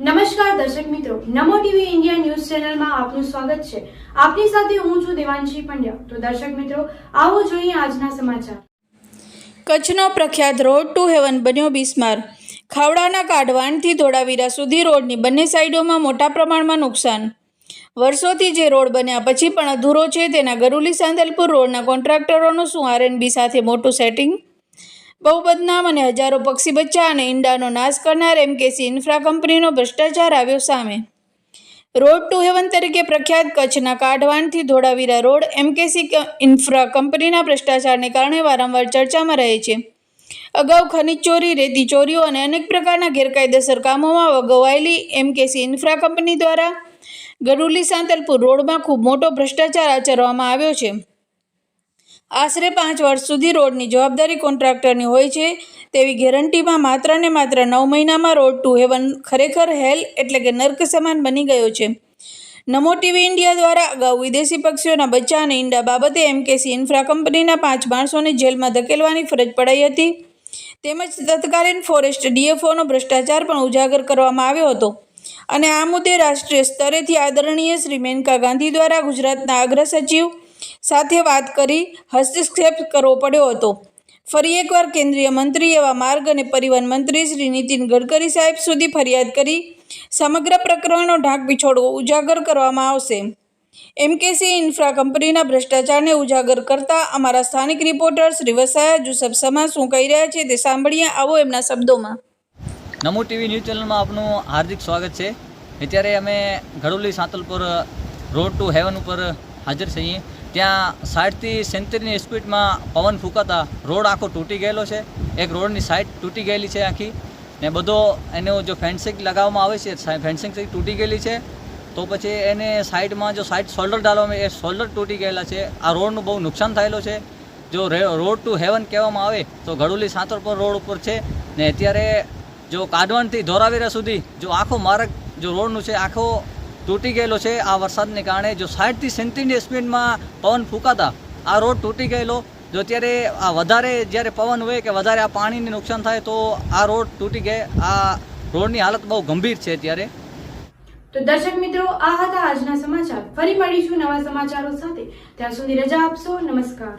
નમસ્કાર દર્શક મિત્રો, નમો ટીવી ઇન્ડિયા ન્યૂઝ ચેનલમાં આપનું સ્વાગત છે. આપની સાથે હું છું દેવાંશી પંડ્યા. તો દર્શક મિત્રો, આવો જોઈએ આજના સમાચાર. કચ્છનો પ્રખ્યાત રોડ ટુ હેવન બન્યો બિસ્માર. ખાવડાના કાઢવાણથી ધોળાવીરા સુધી રોડની બંને સાઈડોમાં મોટા પ્રમાણમાં નુકસાન. વર્ષોથી જે રોડ બન્યા પછી પણ અધૂરો છે તેના ગરુલી સાંદલપુર રોડના કોન્ટ્રાક્ટરોનું શું આરએનબી સાથે મોટું સેટિંગ બહુ બદનામ અને હજારો પક્ષી બચ્ચા અને ઈંડાનો નાશ કરનાર એમકેસી ઇન્ફ્રા કંપનીનો ભ્રષ્ટાચાર આવ્યો સામે. રોડ ટુ હેવન તરીકે પ્રખ્યાત કચ્છના કાઢવાણથી ધોળાવીરા રોડ એમકેસી ઇન્ફ્રા કંપનીના ભ્રષ્ટાચારને કારણે વારંવાર ચર્ચામાં રહે છે. અગાઉ ખનિજ ચોરી, રેતી ચોરીઓ અને અનેક પ્રકારના ગેરકાયદેસર કામોમાં વગવાયેલી એમકેસી ઇન્ફ્રા કંપની દ્વારા ગરુલી સાંતલપુર રોડમાં ખૂબ મોટો ભ્રષ્ટાચાર આચરવામાં આવ્યો છે. આશરે પાંચ વર્ષ સુધી રોડની જવાબદારી કોન્ટ્રાક્ટરની હોય છે. તેવી ગેરંટીમાં માત્ર ને માત્ર નવ મહિનામાં રોડ ટુ હેવન ખરેખર હેલ એટલે કે નર્ક સમાન બની ગયો છે. નમો ટીવી ઇન્ડિયા દ્વારા અગાઉ વિદેશી પક્ષીઓના બચ્ચા અને ઈંડા બાબતે એમકેસી ઇન્ફ્રા કંપનીના પાંચ માણસોને જેલમાં ધકેલવાની ફરજ પડાઈ હતી. તેમજ તત્કાલીન ફોરેસ્ટ ડીએફઓનો ભ્રષ્ટાચાર પણ ઉજાગર કરવામાં આવ્યો હતો. અને આ મુદ્દે રાષ્ટ્રીય સ્તરેથી આદરણીય શ્રી મેનકા ગાંધી દ્વારા ગુજરાતના અગ્ર સચિવ સાથે વાત કરી, હસ્તક્ષેપ કરવો પડ્યો હતો. ફરી એકવાર કેન્દ્રીય મંત્રી એવા માર્ગ અને પરિવહન મંત્રી શ્રી નીતિન ગડકરી સાહેબ સુધી ફરિયાદ કરી. સમગ્ર પ્રકરણનો ઢાંક બિછોડવો ઉજાગર કરવામાં આવશે. એમકેસી ઇન્ફ્રા કંપનીના ભ્રષ્ટાચારને ઉજાગર કરતા અમારા સ્થાનિક રિપોર્ટર શ્રી વસાયા જુસફ સમા શું કહી રહ્યા છે તે સાંભળીએ. આવો એમના શબ્દોમાં. નમો ટીવી ન્યૂઝ ચેનલમાં આપનું હાર્દિક સ્વાગત છે. અત્યારે અમે Ghadoli Santalpur road to heaven ઉપર હાજર છીએ. ત્યાં સાઠથી સેંતેરની સ્પીડમાં પવન ફૂંકાતા રોડ આખો તૂટી ગયેલો છે. એક રોડની સાઈડ તૂટી ગયેલી છે આખી. ને બધો એનો જો ફેન્સિંગ લગાવવામાં આવે છે ફેન્સિંગ તૂટી ગયેલી છે. તો પછી એને સાઈડમાં જો સાઈડ શોલ્ડર ડાલવામાં એ શોલ્ડર તૂટી ગયેલા છે. આ રોડનું બહુ નુકસાન થયેલો છે. જો રોડ ટુ હેવન કહેવામાં આવે, તો ઘડુલી સાંતલપુર રોડ ઉપર છે. ને અત્યારે જો કાઢવણથી ધોરાવીરા સુધી જો આખો માર્ગ, જો રોડનું છે, આખો તૂટી ગયેલો છે આ વરસાદને કારણે. જો સાઠથી સેન્ટીની સ્પીડમાં પવન ફૂંકાતા, આ રોડ તૂટી ગયેલો. જો અત્યારે આ વધારે જ્યારે પવન હોય કે વધારે આ પાણીને નુકસાન થાય, તો આ રોડ તૂટી ગયે. આ રોડની હાલત બહુ ગંભીર છે અત્યારે. તો દર્શક મિત્રો, આ હતા આજના સમાચાર. ફરી મળીશું નવા સમાચારો સાથે. ત્યાં સુધી રજા આપશો. નમસ્કાર.